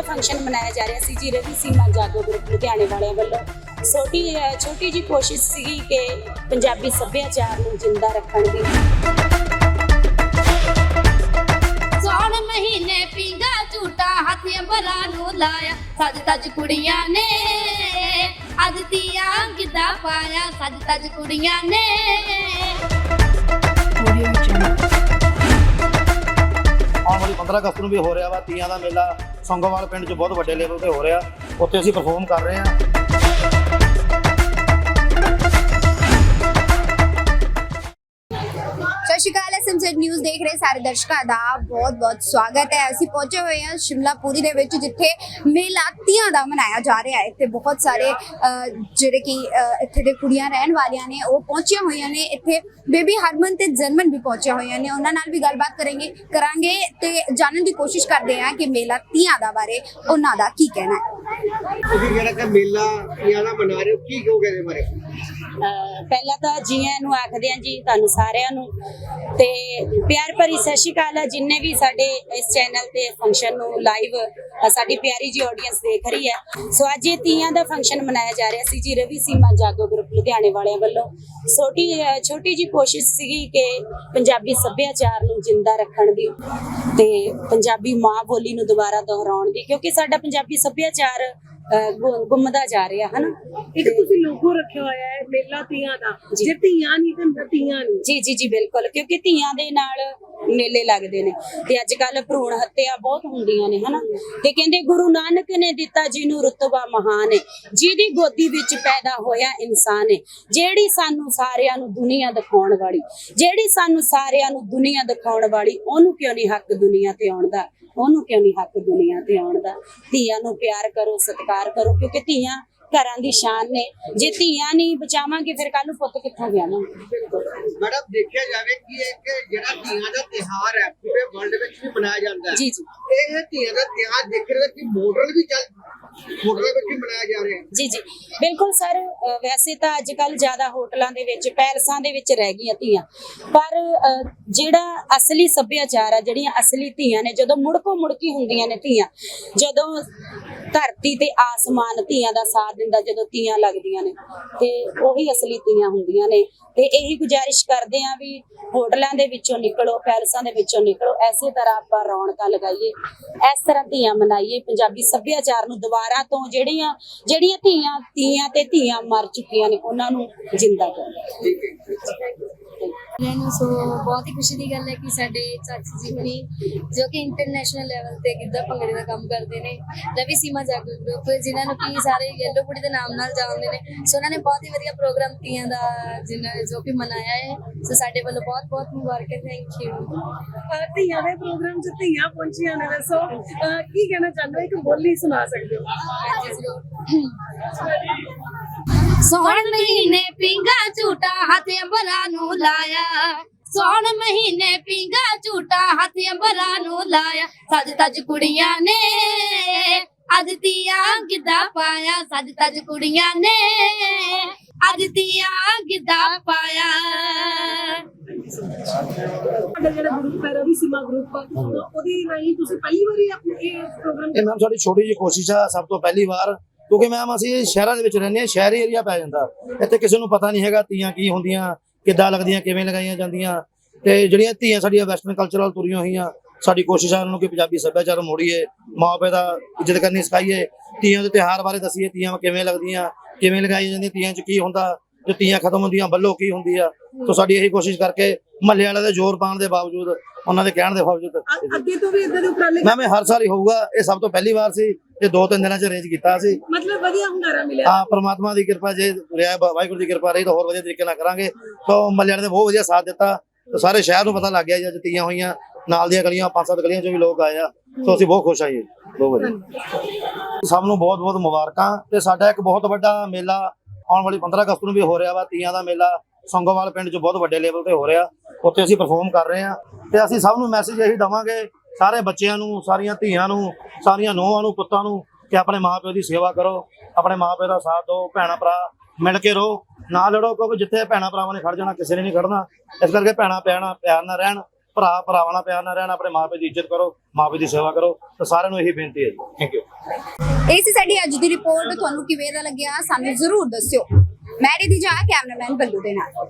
ਦਾ function ਮਨਾਇਆ ਜਾ ਰਿਹਾ ਸੀ ਜੀ ਰਵੀ ਸੀਮਾ ਜਾਗੋ ਗਰੁੱਪ ਲੁਧਿਆਣੇ ਵਾਲਿਆਂ ਵੱਲੋਂ। ਛੋਟੀ ਛੋਟੀ ਜੀ ਕੋਸ਼ਿਸ਼ ਸੀਗੀ ਕਿ ਪੰਜਾਬੀ ਸੱਭਿਆਚਾਰ ਨੂੰ ਜਿੰਦਾ ਰੱਖਣ ਦੀ। ਸੌਣ ਮਹੀਨੇ ਪੀਂਗਾ ਝੂਟਾ ਹੱਥ ਅੰਬਰਾਂ ਨੂੰ ਲਾਇਆ। ਸੱਜ ਤੱਜ ਕੁੜੀਆਂ ਨੇ ਅੱਜ ਤੀਆਂ ਗਿੱਧਾ ਪਾਇਆ। ਸੱਜ ਤੱਜ ਕੁੜੀਆਂ ਨੇ। ਆਉਣ ਵਾਲੀ 15 ਅਗਸਤ ਨੂੰ ਵੀ ਹੋ ਰਿਹਾ ਵਾ ਤੀਆਂ ਦਾ ਮੇਲਾ। ਸੰਗੋਵਾਲ ਪਿੰਡ 'ਚ ਬਹੁਤ ਵੱਡੇ ਲੈਵਲ ਤੇ ਹੋ ਰਿਹਾ। ਉੱਥੇ ਅਸੀਂ ਪਰਫਾਰਮ ਕਰ ਰਹੇ ਹਾਂ। ਦੇਖ ਰਹੇ ਸਾਰੇ ਦਰਸ਼ਕਾਂ ਦਾ ਬਹੁਤ-ਬਹੁਤ ਸਵਾਗਤ ਹੈ। ਅਸੀਂ ਪਹੁੰਚੇ ਹੋਏ ਹਾਂ ਸ਼ਿਮਲਾਪੁਰੀ ਦੇ ਵਿੱਚ ਜਿੱਥੇ ਮੇਲਾ ਤੀਆਂ ਦਾ ਮਨਾਇਆ ਜਾ ਰਿਹਾ ਹੈ। ਇੱਥੇ ਬਹੁਤ ਸਾਰੇ ਅਹ, ਜਿਹੜੇ ਕਿ ਇੱਥੇ ਦੇ ਕੁੜੀਆਂ ਰਹਿਣ ਵਾਲੀਆਂ ਨੇ ਉਹ ਪਹੁੰਚੀਆਂ ਹੋਈਆਂ ਨੇ। ਇੱਥੇ ਬੇਬੀ ਹਰਮਨ ਤੇ ਜਨਮਨ ਵੀ ਪਹੁੰਚੀਆਂ ਹੋਈਆਂ ਨੇ। ਉਹਨਾਂ ਨਾਲ ਵੀ ਗੱਲਬਾਤ ਕਰਾਂਗੇ ਕਰਾਂਗੇ ਤੇ ਜਾਣਨ ਦੀ ਕੋਸ਼ਿਸ਼ ਕਰਦੇ ਹਾਂ ਕਿ ਮੇਲਾ ਤੀਆਂ ਦਾ ਬਾਰੇ ਉਹਨਾਂ ਦਾ ਕੀ ਕਹਿਣਾ ਹੈ। ਤੁਸੀਂ ਜਿਹੜਾ ਕਿ ਮੇਲਾ ਤੀਆਂ ਮਨਾ ਰਹੇ ਹੋ, ਕੀ ਕਹੋਗੇ ਇਹਦੇ ਬਾਰੇ? ਪਹਿਲਾਂ ਤਾਂ ਜੀ ਨੂੰ ਆਖਦੇ ਹਾਂ ਜੀ, ਤੁਹਾਨੂੰ ਸਾਰਿਆਂ ਨੂੰ। ਤੇ ਪਿਆਰ ਭਰੀ ਸਤਿ ਸ਼੍ਰੀ ਅਕਾਲ ਹੈ ਜਿੰਨੇ ਵੀ ਸਾਡੇ ਇਸ ਚੈਨਲ ਤੇ ਫੰਕਸ਼ਨ ਨੂੰ ਲਾਈਵ ਸਾਡੀ ਪਿਆਰੀ ਜੀ ਆਡੀਅנס ਦੇਖ ਰਹੀ ਹੈ। ਸੋ ਅੱਜ ਇਹ ਤੀਆਂ ਦਾ ਫੰਕਸ਼ਨ ਮਨਾਇਆ ਜਾ ਰਿਹਾ ਸੀ ਜੀ, ਰਵੀ ਸੀਮਾ ਜਾਗੋ ਗਰੁੱਪ ਲੁਧਿਆਣੇ ਵਾਲਿਆਂ ਵੱਲੋਂ। ਛੋਟੀ ਛੋਟੀ ਜੀ ਕੋਸ਼ਿਸ਼ ਸੀਗੀ ਕਿ ਪੰਜਾਬੀ ਸੱਭਿਆਚਾਰ ਨੂੰ ਜਿੰਦਾ ਰੱਖਣ ਦੀ ਤੇ ਪੰਜਾਬੀ ਮਾਂ ਬੋਲੀ ਨੂੰ ਦੁਬਾਰਾ ਦੁਹਰਾਉਣ ਦੀ, ਕਿਉਂਕਿ ਸਾਡਾ ਪੰਜਾਬੀ ਸੱਭਿਆਚਾਰ ਗੁ- ਗੁੰਮਦਾ ਜਾ ਰਿਹਾ ਹੈ ਨਾ ਇੱਕ ਤੁਸੀਂ ਲੋਗੋ ਰੱਖਿਆ ਹੋਇਆ ਹੈ ਮੇਲਾ ਤੀਆਂ ਦਾ। ਜੀ। ਧੀਆਂ ਨਹੀਂ ਤੇ ਤੀਆਂ ਨਹੀਂ। ਜੀ ਜੀ ਜੀ ਬਿਲਕੁਲ ਕਿਉਂਕਿ ਧੀਆਂ ਦੇ ਨਾਲ ਮੇਲੇ ਲੱਗਦੇ ਨੇ। ਤੇ ਅੱਜ ਕੱਲ ਭਰੂਣ ਹੱਤਿਆ ਬਹੁਤ ਹੁੰਦੀਆਂ ਨੇ, ਹਨਾ? ਤੇ ਕਹਿੰਦੇ ਗੁਰੂ ਨਾਨਕ ਨੇ ਦਿੱਤਾ ਜਿਹਨੂੰ ਰਤਬਾ ਮਹਾਨ ਹੈ ਜਿਹਦੀ ਗੋਦੀ ਵਿੱਚ ਪੈਦਾ ਹੋਇਆ ਇਨਸਾਨ ਹੈ ਜਿਹੜੀ ਸਾਨੂੰ ਸਾਰਿਆਂ ਨੂੰ ਦੁਨੀਆ ਦਿਖਾਉਣ ਵਾਲੀ, ਜਿਹੜੀ ਸਾਨੂੰ ਸਾਰਿਆਂ ਨੂੰ ਦੁਨੀਆ ਦਿਖਾਉਣ ਵਾਲੀ, ਉਹਨੂੰ ਕਿਉਂ ਨਹੀਂ ਹੱਕ ਦੁਨੀਆ ਤੇ ਆਉਣ ਦਾ? ਉਹਨੂੰ ਕਿਉਂ ਨਹੀਂ ਹੱਕ ਦੁਨੀਆ ਤੇ ਆਉਣ ਦਾ? ਧੀਆਂ ਨੂੰ ਪਿਆਰ ਕਰੋ, ਸਤਿਕਾਰ ਕਰੋ, ਕਿਉਂਕਿ ਧੀਆਂ ਘਰਾਂ ਦੀ ਸ਼ਾਨ ਨੇ। ਜੇ ਧੀਆਂ ਨਹੀਂ ਬਚਾਵਾਂਗੇ ਫਿਰ ਕੱਲ ਨੂੰ ਪੁੱਤ ਕਿੱਥੋਂ ਨਾ ਮੈਡਮ ਦੇਖਿਆ ਜਾਵੇ ਕਿ ਇੱਕ ਜਿਹੜਾ ਤੀਆਂ ਦਾ ਤਿਹਾਰ ਹੈ ਪੂਰੇ ਵਰਲਡ ਵਿੱਚ ਵੀ ਮਨਾਇਆ ਜਾਂਦਾ ਹੈ। ਜੀ ਜੀ। ਇਹ ਤੀਆਂ ਦਾ ਤਿਹਾਰ ਦੇਖ ਰਹੇ ਕਿ ਮਾਡਲ ਵੀ ਚੱਲ ਮਾਡਲ ਵਿੱਚ ਵੀ ਮਨਾਇਆ ਜਾ ਰਿਹਾ ਹੈ। ਜੀ ਜੀ। ਬਿਲਕੁਲ ਸਰ ਵੈਸੇ ਤਾਂ ਅੱਜ ਕੱਲ ਜ਼ਿਆਦਾ ਹੋਟਲਾਂ ਦੇ ਵਿੱਚ, ਪੈਲਸਾਂ ਦੇ ਵਿੱਚ ਰਹਿ ਗਈਆਂ ਧੀਆਂ। ਪਰ ਜਿਹੜਾ ਅਸਲੀ ਸੱਭਿਆਚਾਰ ਆ, ਜਿਹੜੀਆਂ ਅਸਲੀ ਧੀਆਂ ਨੇ, ਜਦੋਂ ਮੁੜਕੋ ਮੁੜਕੀ ਹੁੰਦੀਆਂ ਨੇ ਧੀਆਂ, ਜਦੋਂ ਧਰਤੀ ਤੇ ਆਸਮਾਨ ਧੀਆਂ ਦਾ ਸਾਥ ਦਿੰਦਾ, ਜਦੋਂ ਧੀਆਂ ਲੱਗਦੀਆਂ ਨੇ, ਤੇ ਉਹੀ ਅਸਲੀ ਧੀਆਂ ਹੁੰਦੀਆਂ ਨੇ। ਤੇ ਇਹੀ ਗੁਜ਼ਾਰਿਸ਼ ਕਰਦੇ ਆ ਵੀ ਹੋਟਲਾਂ ਦੇ ਵਿੱਚੋਂ ਨਿਕਲੋ, ਪੈਲਸਾਂ ਦੇ ਵਿੱਚੋਂ ਨਿਕਲੋ। ਐਸੇ ਤਰ੍ਹਾਂ ਆਪਾਂ ਰੌਣਕਾਂ ਲਗਾਈਏ ਇਸ ਤਰ੍ਹਾਂ ਧੀਆਂ ਮਨਾਈਏ, ਪੰਜਾਬੀ ਸੱਭਿਆਚਾਰ ਨੂੰ ਦੁਬਾਰਾ ਤੋਂ ਜਿਹੜੀਆਂ ਜਿਹੜੀਆਂ ਧੀਆਂ ਧੀਆਂ ਤੇ ਧੀਆਂ ਮਰ ਚੁੱਕੀਆਂ ਨੇ ਉਹਨਾਂ ਨੂੰ ਜਿੰਦਾ ਕਰੋ। ਮੈਨੂੰ ਸੋ ਬਹੁਤ ਹੀ ਖੁਸ਼ੀ ਦੀ ਗੱਲ ਹੈ ਕਿ ਸਾਡੇ ਚਾਚੀ ਜੀ ਹੁਣੀ ਜੋ ਕਿ ਇੰਟਰਨੈਸ਼ਨਲ ਲੈਵਲ ਤੇ ਗਿੱਧਾ ਭੰਗੜੇ ਦਾ ਕੰਮ ਕਰਦੇ ਨੇ ਰਵੀ ਸੀਮਾ ਜਾਗੋ ਗਰੁੱਪ ਜਿਨ੍ਹਾਂ ਨੂੰ ਕੀ ਸਾਰੇ ਯੈਲੋ ਕੁੜੀ ਦੇ ਨਾਮ ਨਾਲ ਜਾਣਦੇ ਨੇ। ਸੋ ਉਹਨਾਂ ਨੇ ਬਹੁਤ ਹੀ ਵਧੀਆ ਪ੍ਰੋਗਰਾਮ ਤੀਆਂ ਦਾ ਜਿਨ੍ਹਾਂ ਜੋ ਕਿ ਮਨਾਇਆ ਹੈ। ਸੋ ਸਾਡੇ ਵੱਲੋਂ ਬਹੁਤ ਬਹੁਤ ਮੁਬਾਰਕਾਂ ਥੈਂਕ ਯੂ ਧੀਆਂ ਦੇ ਪ੍ਰੋਗਰਾਮ 'ਚ ਧੀਆਂ ਪਹੁੰਚੀਆਂ ਨੇ। ਅਹ ਕੀ ਕਹਿਣਾ ਚਾਹੁੰਦੇ ਹੋ? ਇੱਕ ਬੋਲੀ ਸੁਣਾ ਸਕਦੇ ਹੋ? ਹਾਂਜੀ ਜ਼ਰੂਰ। ਸੌਣ ਮਹੀਨੇ ਪਿੰਗਾ ਝੂਟਾ ਹੱਥ ਅੰਬਰਾਂ ਨੂੰ ਲਾਇਆ। ਸੌਣ ਮਹੀਨੇ ਪਿੰਗਾ ਝੂਟਾ ਹੱਥ ਅੰਬਰਾਂ ਨੂੰ ਲਾਇਆ। ਸੱਜ ਤੱਜ ਕੁੜੀਆਂ ਨੇ ਅੱਜ ਤੀਆਂ ਗਿੱਧਾ ਪਾਇਆ। ਸੱਜ ਤੱਜ ਕੁੜੀਆਂ ਨੇ ਅੱਜ ਤੀਆਂ ਗਿੱਧਾ ਪਾਇਆ। ਤੁਹਾਡਾ ਜਿਹੜਾ ਗਰੁੱਪ ਹੈ ਰਵੀ ਸੀਮਾ ਗਰੁੱਪ ਉਹਦੀ ਨਹੀਂ ਤੁਸੀਂ ਪਹਿਲੀ ਵਾਰੀ ਆਪਣੇ ਇਹ ਪ੍ਰੋਗਰਾਮ ਇਹ ਮੈਮ ਸਾਡੀ ਛੋਟੀ ਜਿਹੀ ਕੋਸ਼ਿਸ਼ ਆ ਸਭ ਤੋਂ ਪਹਿਲੀ ਵਾਰ ਕਿਉਂਕਿ ਮੈਮ ਅਸੀਂ ਸ਼ਹਿਰਾਂ ਦੇ ਵਿੱਚ ਰਹਿੰਦੇ ਹਾਂ, ਸ਼ਹਿਰੀ ਏਰੀਆ ਪੈ ਜਾਂਦਾ। ਇੱਥੇ ਕਿਸੇ ਨੂੰ ਪਤਾ ਨਹੀਂ ਹੈਗਾ ਤੀਆਂ ਕੀ ਹੁੰਦੀਆਂ, ਕਿੱਦਾਂ ਲੱਗਦੀਆਂ, ਕਿਵੇਂ ਲਗਾਈਆਂ ਜਾਂਦੀਆਂ। ਤੇ ਜਿਹੜੀਆਂ ਧੀਆਂ ਸਾਡੀਆਂ ਵੈਸਟਰਨ ਕਲਚਰ ਕਲਚਰਲ ਤੁਰੀਆਂ ਹੋਈਆਂ, ਸਾਡੀ ਕੋਸ਼ਿਸ਼ ਆ ਉਹਨਾਂ ਨੂੰ ਕਿ ਪੰਜਾਬੀ ਸੱਭਿਆਚਾਰ ਮੋੜੀਏ ਮਾਂ ਪਿਓ ਦਾ ਇੱਜ਼ਤ ਕਰਨੀ ਸਿਖਾਈਏ ਤੀਆਂ ਦੇ ਤਿਉਹਾਰ ਬਾਰੇ ਦੱਸੀਏ ਤੀਆਂ ਕਿਵੇਂ ਲੱਗਦੀਆਂ, ਕਿਵੇਂ ਲਗਾਈਆਂ ਜਾਂਦੀਆਂ ਤੀਆਂ 'ਚ ਕੀ ਹੁੰਦਾ, ਜੋ ਤੀਆਂ ਖਤਮ ਹੁੰਦੀਆਂ, ਬੱਲੋ ਕੀ ਹੁੰਦੀ ਆ। ਤਾਂ ਸਾਡੀ ਇਹੀ ਕੋਸ਼ਿਸ਼ ਕਰਕੇ ਮਹੱਲੇ ਵਾਲਿਆਂ ਦੇ ਜ਼ੋਰ ਪਾਉਣ ਦੇ ਬਾਵਜੂਦ ਉਹਨਾਂ ਦੇ ਕਹਿਣ ਦੇ ਬਾਵਜੂਦ। ਅੱਗੇ ਤੋਂ ਵੀ ਇਦਾਂ ਦੇ ਉਪਰਾਲੇ ਮੈਮ ਇਹ ਹਰ ਸਾਲ ਹੀ ਹੋਊਗਾ ਇਹ ਸਭ ਤੋਂ ਪਹਿਲੀ ਵਾਰ ਸੀ ਇਹ ਦੋ ਤਿੰਨ ਦਿਨਾਂ ਚ ਅਰੇਂਜ ਕੀਤਾ ਸੀ। ਮਤਲਬ ਵਧੀਆ ਹੁੰਗਾਰਾ ਮਿਲਿਆ। ਆ ਪ੍ਰਮਾਤਮਾ ਦੀ ਕਿਰਪਾ ਜੇ ਰਿਹਾ ਵਾਹਿਗੁਰੂ ਦੀ ਕਿਰਪਾ ਰਹੀ ਤਾਂ ਹੋਰ ਵਧੀਆ ਤਰੀਕੇ ਨਾਲ ਕਰਾਂਗੇ। ਤਾਂ ਮੱਲਿਆਂ ਨੇ ਬਹੁਤ ਵਧੀਆ ਸਾਥ ਦਿੱਤਾ। ਤਾਂ ਸਾਰੇ ਸ਼ਹਿਰ ਨੂੰ ਪਤਾ ਲੱਗ ਗਿਆ ਜੀ ਤੀਆਂ ਹੋਈਆਂ ਨਾਲ ਦੀਆਂ ਗਲੀਆਂ ਪੰਜ ਸੱਤ ਗਲੀਆਂ ਚੋਂ ਵੀ ਲੋਕ ਆਏ ਆ। ਤਾਂ ਅਸੀਂ ਬਹੁਤ ਖੁਸ਼ ਆ ਜੀ ਬਹੁਤ ਵਧੀਆ। ਸਭ ਨੂੰ ਬਹੁਤ ਬਹੁਤ ਮੁਬਾਰਕਾਂ। ਤੇ ਸਾਡਾ ਇੱਕ ਬਹੁਤ ਵੱਡਾ ਮੇਲਾ ਆਉਣ ਵਾਲੀ 15 ਅਗਸਤ ਨੂੰ ਵੀ ਹੋ ਰਿਹਾ ਵਾ ਤੀਆਂ ਦਾ ਮੇਲਾ। ਸੰਗੋਵਾਲ ਪਿੰਡ 'ਚ ਬਹੁਤ ਵੱਡੇ ਲੈਵਲ ਤੇ ਹੋ ਰਿਹਾ। ਉੱਥੇ ਅਸੀਂ ਪਰਫਾਰਮ ਕਰ ਰਹੇ ਹਾਂ ਤੇ ਅਸੀਂ ਸਭ ਨੂੰ ਮੈਸੇਜ ਇਹੀ ਦਵਾਂਗੇ ਸਾਰੇ ਬੱਚਿਆਂ ਨੂੰ, ਸਾਰੀਆਂ ਧੀਆਂ ਨੂੰ, ਸਾਰੀਆਂ ਨੂੰਹਾਂ ਨੂੰ, ਪੁੱਤਾਂ ਨੂੰ ਕਿ ਆਪਣੇ ਮਾਪਿਓ ਦੀ ਸੇਵਾ ਕਰੋ, ਆਪਣੇ ਮਾਪਿਓ ਦਾ ਸਾਥ ਦਿਓ ਭੈਣਾ ਭਰਾ ਮਿਲ ਕੇ ਰਹੋ, ਨਾ ਲੜੋ ਕਿਉਂਕਿ ਜਿੱਥੇ ਭੈਣਾ ਭਰਾਵਾਂ ਨੇ ਖੜ ਜਾਣਾ ਕਿਸੇ ਨੇ ਨਹੀਂ ਖੜਨਾ। ਇਸ ਕਰਕੇ ਭੈਣਾ ਪਿਆਣਾ, ਪਿਆਰ ਨਾਲ ਰਹਿਣ, ਭਰਾ, ਭਰਾਵਾਂ ਨਾਲ ਪਿਆਰ ਨਾਲ ਰਹਿਣ, ਆਪਣੇ ਮਾਪੇ ਦੀ ਇੱਜ਼ਤ ਕਰੋ ਮਾਪੇ ਦੀ ਸੇਵਾ ਕਰੋ, ਤਾਂ ਸਾਰਿਆਂ ਨੂੰ ਇਹੀ ਬੇਨਤੀ ਹੈ ਜੀ। ਥੈਂਕ ਯੂ ਇਹ ਸੀ ਸਾਡੀ ਅੱਜ ਦੀ ਰਿਪੋਰਟ ਤੁਹਾਨੂੰ ਕਿਵੇਂ ਦਾ ਲੱਗਿਆ ਸਾਨੂੰ ਜ਼ਰੂਰ ਦੱਸਿਓ। ਮੈਂ ਰਿਧੀ ਜਾ ਕੈਮਰਾਮੈਨ ਬੱਲੂ ਦੇ ਨਾਲ।